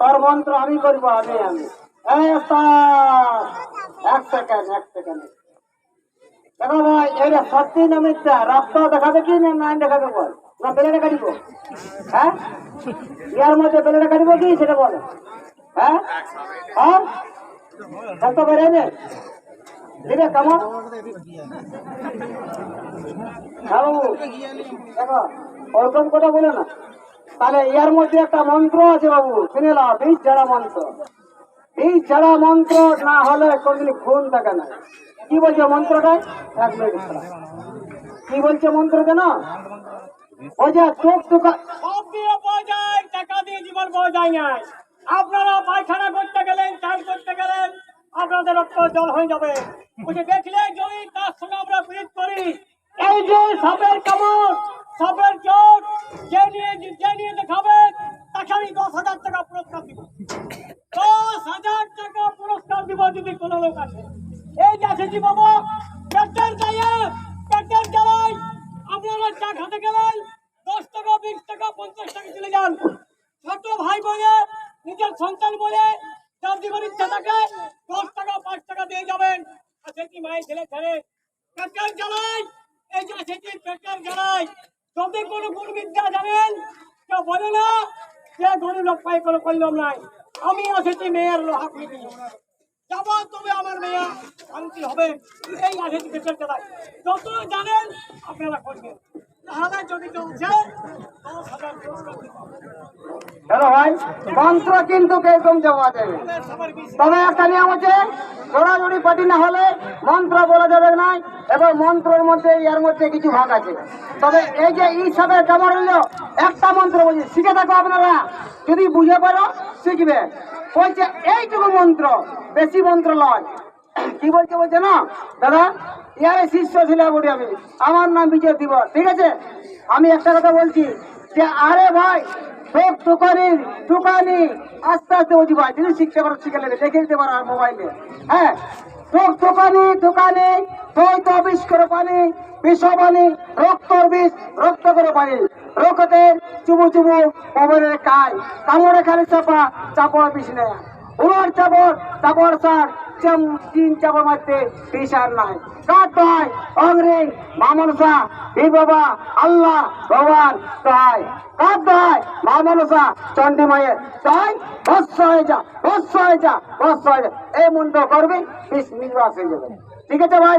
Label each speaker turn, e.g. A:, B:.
A: তোর মন্ত্র আমি করব, আমি আমি। এক সেকেন্ড এক সেকেন্ড। দেখো ভাই এটা সত্যি না মিথ্যা? রক্ত দেখাবে কি না নাইন দেখাবে বল? না বেলে দিব হ্যাঁ? ইয়ার মধ্যে বেলে দিব কি? সেটা বল। হ্যাঁ? হ্যাঁ? রক্ত বেরোবে দিবে, কেমন? বাবু ওরকম কথা বলে না তাহলে ইয়ার মধ্যে একটা মন্ত্র আছে বাবু শুনে নাও বীজ ছাড়া মন্ত্র বীজ ছাড়া মন্ত্র না হলে কোনদিন খুন থাকে না কি বলছে মন্ত্রটা এক মিনিট কি বলছে মন্ত্র কেন বলছে চোখ টুকা
B: সব দিয়ে টাকা দিয়ে জীবন পাওয়া যায় না আপনারা পায়খানা করতে গেলেন চান করতে গেলেন আপনাদের রক্ত জল হয়ে যাবে বলছে দেখলে যদি তার সঙ্গে আমরা ব্রিজ করি এই যে সাপের কামড়, সাপের চোট যে নিয়ে যে নিয়ে দেখাবেন তাকে আমি দশ হাজার টাকা পুরস্কার দিব। দশ হাজার টাকা পুরস্কার দিব যদি কোনো লোক আছে এই যে আছে বাবা পেটের গায়ে পেটের জ্বালাই আপনারা চা খেতে গেলেন, দশ টাকা, বিশ টাকা, পঞ্চাশ টাকা চলে যান। ছোট ভাই বলে, নিজের সন্তান বলে, যার জীবন ইচ্ছা থাকে, দশ টাকা, পাঁচ টাকা দিয়ে যাবেন। আর সেটি মায়ের ছেলে ছেলে পেটের জ্বালাই এই যে সেটি যদি কোনো গুণ জানেন কেউ বলে না, যে গরিব লোক পাই কোনো কল্যাণ নাই। আমি এসেছি মেয়ের লোহা খুঁজি যাব তবে আমার মেয়ে শান্তি হবে এই আসেছি পেটের জানাই যত জানেন আপনারা করবেন। তাহলে যদি যায় দশ হাজার দিব।
A: হ্যালো ভাই, মন্ত্র কিন্তু
B: আমাদের সবার বিশ
A: তবে একটা নিয়ম আছে জোড়াজোড়ি পার্টি না হলে মন্ত্র বলা যাবে না, এবং মন্ত্রের মধ্যে, ইয়ার মধ্যে কিছু ভাগ আছে। তবে এই যে এই সবে কেমন হলো একটা মন্ত্র বলছি, শিখে থাকো আপনারা। যদি বুঝে পারো, শিখবে। বলছে, এইটুকু মন্ত্র, বেশি মন্ত্র লয়। কি বলছে বলছে না? দাদা, ইয়ারে শিষ্য ছিল বলি আমি। আমার নাম বিজয় দিব ঠিক আছে? আমি একটা কথা বলছি যে, আরে ভাই দোকানের দোকানি আস্তে আস্তে বলছি ভাই যদি শিখতে পারো, শিখে নেবে। দেখে দিতে পারো মোবাইলে। হ্যাঁ তোর দোকানি, দোকানে তুই তো বিষ করে পানি, বিষ পানি, রক্তর বিষ, রক্ত করে পানি। রক্তে চুবু চুবু মোবাইলের কাই কামড়ে খালি চাপা, চাপড় বিষ নেয়। উনার চাপড় চাপড় সার। চাপড় মারতে বিষ নাই। কার মামনসা হি বাবা, আল্লাহ, ভগবান, তাই। কার তাই মামনসা চন্ডী মায়ের তাই ভস্য হয়ে যা ভস্য হয়ে যা ভস্য হয়ে যা। এই মন্ত্র করবি, বিষ নির্বাস হয়ে যাবে। ঠিক আছে, ভাই